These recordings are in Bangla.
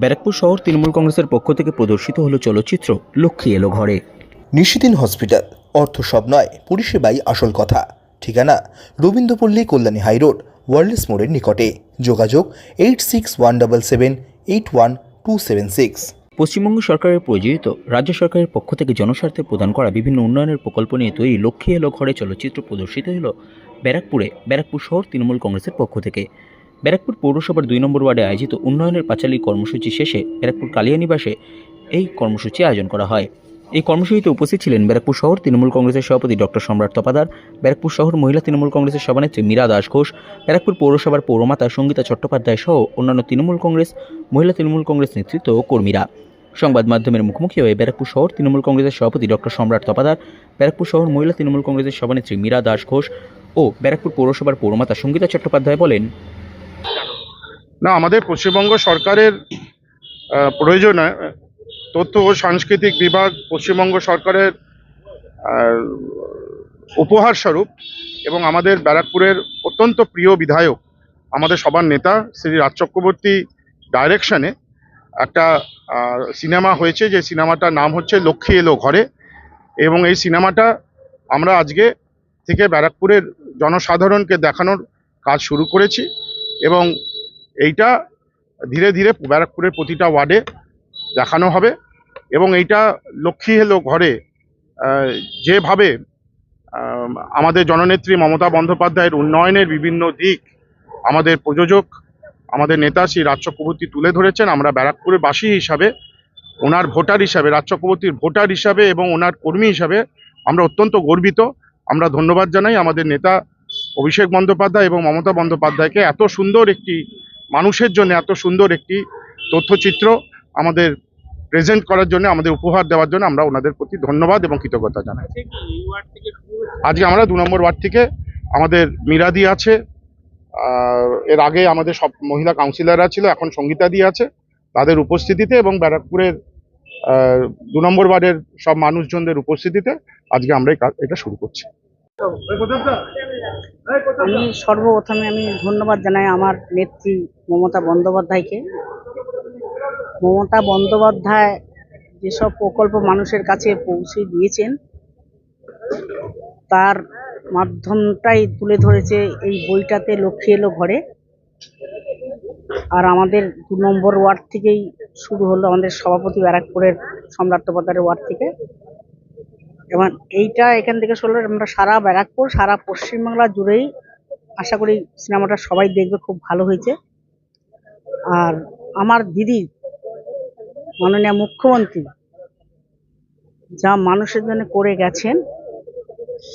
ব্যারাকপুর শহর তৃণমূল কংগ্রেসের পক্ষ থেকে প্রদর্শিত হলো চলচ্চিত্র লক্ষ্মী এলো ঘরে। নিশিদিন হসপিটাল। অর্থ সব নয় পরিষেবাই আসল কথা। ঠিকানা রবীন্দ্রপল্লী কল্যাণী হাইরোড ওয়ার্ল্ডস মোড়ের নিকটে। যোগাযোগ eight six one double seven eight one two seven six. Paschimbanga সরকারের প্রযোজিত রাজ্য সরকারের পক্ষ থেকে জনস্বার্থে প্রদান করা বিভিন্ন উন্নয়নের প্রকল্প নিয়ে তৈরি লক্ষ্মী এলো ঘরে চলচ্চিত্র প্রদর্শিত হল ব্যারাকপুরে ব্যারাকপুর শহর তৃণমূল কংগ্রেসের পক্ষ থেকে। ব্যারাকপুর পৌরসভার দুই নম্বর ওয়ার্ডে আয়োজিত উন্নয়নের পাঁচালী কর্মসূচি শেষে ব্যারাকপুর কালিয়ানিবাসে এই কর্মসূচি আয়োজন করা হয়। এই কর্মসূচিতে উপস্থিত ছিলেন ব্যারাকপুর শহর তৃণমূল কংগ্রেসের সভাপতি ডক্টর সম্রাট তপাদার, ব্যারাকপুর শহর মহিলা তৃণমূল কংগ্রেসের সভানেত্রী মীরা দাস ঘোষ ব্যারাকপুর পৌরসভার পৌরমাতা সঙ্গীতা চট্টোপাধ্যায় সহ অন্যান্য তৃণমূল কংগ্রেস, মহিলা তৃণমূল কংগ্রেস নেতৃত্ব ও কর্মীরা। সংবাদ মাধ্যমের মুখোমুখি হয়ে ব্যারাকপুর শহর তৃণমূল কংগ্রেসের সভাপতি ডক্টর সম্রাট তপাদার, ব্যারাকপুর শহর মহিলা তৃণমূল কংগ্রেসের সভানেত্রী মীরা দাস ঘোষ ও ব্যারাকপুর পৌরসভার পৌরমাতা সঙ্গীতা চট্টোপাধ্যায় বলেন না, আমাদের পশ্চিমবঙ্গ সরকারের প্রয়োজনে তথ্য ও সাংস্কৃতিক বিভাগ পশ্চিমবঙ্গ সরকারের উপহার স্বরূপ এবং আমাদের ব্যারাকপুরের অত্যন্ত প্রিয় বিধায়ক, আমাদের সবার নেতা, শ্রী রাজ চক্রবর্তী ডাইরেকশনে একটা সিনেমা হয়েছে। যে সিনেমাটার নাম হচ্ছে লক্ষ্মী এলো ঘরে এবং এই সিনেমাটা আমরা আজকে থেকে ব্যারাকপুরের জনসাধারণকে দেখানোর কাজ শুরু করেছি। এবং এইটা ধীরে ধীরে ব্যারাকপুরের প্রতিটা ওয়ার্ডে দেখানো হবে এবং এইটা লক্ষ্মী এলো ঘরে যেভাবে আমাদের জননেত্রী মমতা বন্দ্যোপাধ্যায়ের উন্নয়নের বিভিন্ন দিক আমাদের প্রযোজক, আমাদের নেতা শ্রী রাজ চক্রবর্তী তুলে ধরেছেন, আমরা ব্যারাকপুরের বাসী হিসাবে, ওনার ভোটার হিসাবে, রাজ চক্রবর্তীর ভোটার হিসাবে এবং ওনার কর্মী হিসাবে আমরা অত্যন্ত গর্বিত। আমরা ধন্যবাদ জানাই আমাদের নেতা অভিষেক বন্দ্যোপাধ্যায় এবং মমতা বন্দ্যোপাধ্যায়কে এত সুন্দর একটি মানুষের জন্য এত সুন্দর একটি তথ্যচিত্র আমাদের প্রেজেন্ট করার জন্য আমাদের উপহার দেওয়ার জন্য আমরা ওনাদের প্রতি ধন্যবাদ এবং কৃতজ্ঞতা জানাই। আজকে আমরা দু নম্বর ওয়ার্ড থেকে আমাদের মিরাদি আছে আর এর আগে আমাদের সব মহিলা কাউন্সিলররা ছিল এখন সঙ্গীতাদি আছে তাদের উপস্থিতিতে এবং ব্যারাকপুরের আহ, দু নম্বর ওয়ার্ডের সব মানুষজনদের উপস্থিতিতে আজকে আমরা এই কাজ- এটা শুরু করছি। আমি সর্বপ্রথমে আমি ধন্যবাদ জানাই আমার নেত্রী মমতা বন্দ্যোপাধ্যায়কে। মমতা বন্দ্যোপাধ্যায় যেসব প্রকল্প মানুষের কাছে পৌঁছে দিয়েছেন, তার মাধ্যমটাই তুলে ধরেছে এই বইটাতে লক্ষ্মী এলো ঘরে। আর আমাদের দু নম্বর ওয়ার্ড থেকেই শুরু হলো আমাদের সভাপতি ব্যারাকপুরের সম্রাট ওয়ার্ড থেকে। এবং এইটা এখান থেকে শুরু আমরা সারা ব্যারাকপুর, সারা পশ্চিমবাংলা জুড়েই আশা করি সিনেমাটা সবাই দেখবে, খুব ভালো হয়েছে। আর আমার দিদি, মাননীয় মুখ্যমন্ত্রী, যা মানুষের জন্য করে গেছেন,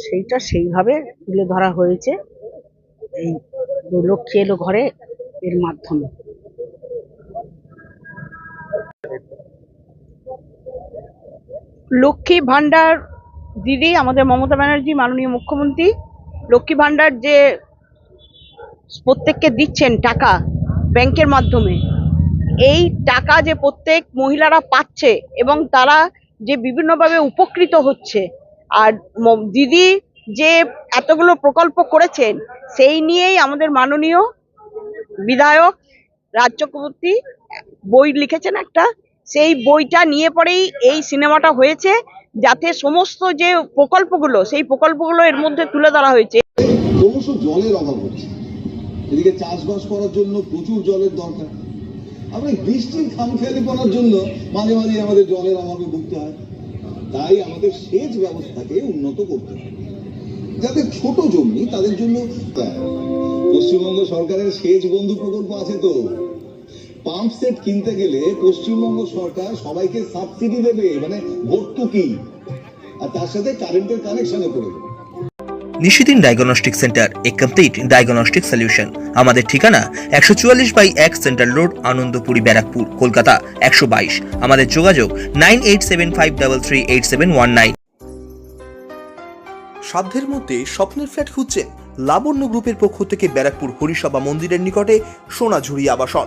সেইটা সেইভাবে তুলে ধরা হয়েছে এই লক্ষ্মী এলো ঘরে এর মাধ্যমে। লক্ষ্মী ভাণ্ডার দিদি, আমাদের মমতা ব্যানার্জি, মাননীয় মুখ্যমন্ত্রী, লক্ষ্মী ভাণ্ডার যে প্রত্যেককে দিচ্ছেন টাকা ব্যাংকের মাধ্যমে, এই টাকা যে প্রত্যেক মহিলারা পাচ্ছে এবং তারা যে বিভিন্নভাবে উপকৃত হচ্ছে, আর দিদি যে এতগুলো প্রকল্প করেছেন, সেই নিয়েই আমাদের মাননীয় বিধায়ক রাজ চক্রবর্তী বই লিখেছেন একটা, সেই বইটা নিয়ে পরেই এই সিনেমাটা হয়েছে। যাতে সমস্ত যে প্রকল্পগুলো, সেই প্রকল্পগুলো এর মধ্যে তুলে ধরা হয়েছে। জলের অভাব হচ্ছে। এদিকে চাষবাস করার জন্য প্রচুর জলের দরকার। আমরা বৃষ্টির খামখেয়ালি করার জন্য মাঝে মাঝে আমাদের জলের অভাবে ভুগতে হয়। তাই আমাদের সেচ ব্যবস্থাকে উন্নত করতে হবে। যাদের ছোট জমি তাদের জন্য পশ্চিমবঙ্গ সরকারের সেচ বন্ধু প্রকল্প আছে তো। পাম্প সেট কিনতে গেলে পশ্চিমবঙ্গ সরকার সবাইকে সাবসিডি দেবে মানে ভর্তুকি আর তার সাথে কারেন্টের কানেকশনও করে দেবে। Nishidin diagnostic centre a complete diagnostic solution আমাদের ঠিকানা একশো চুয়াল্লিশ বাই এক সেন্ট্রাল রোড আনন্দপুরি ব্যারাকপুর কলকাতা একশো বাইশ। আমাদের যোগাযোগ nine eight seven five double three eight seven one nine. সাধ্যের মধ্যে স্বপ্নের ফ্ল্যাট খুঁজছেন? লাবণ্য গ্রুপের পক্ষ থেকে ব্যারাকপুর হরিসভা মন্দিরের নিকটে সোনাঝুরি আবাসন।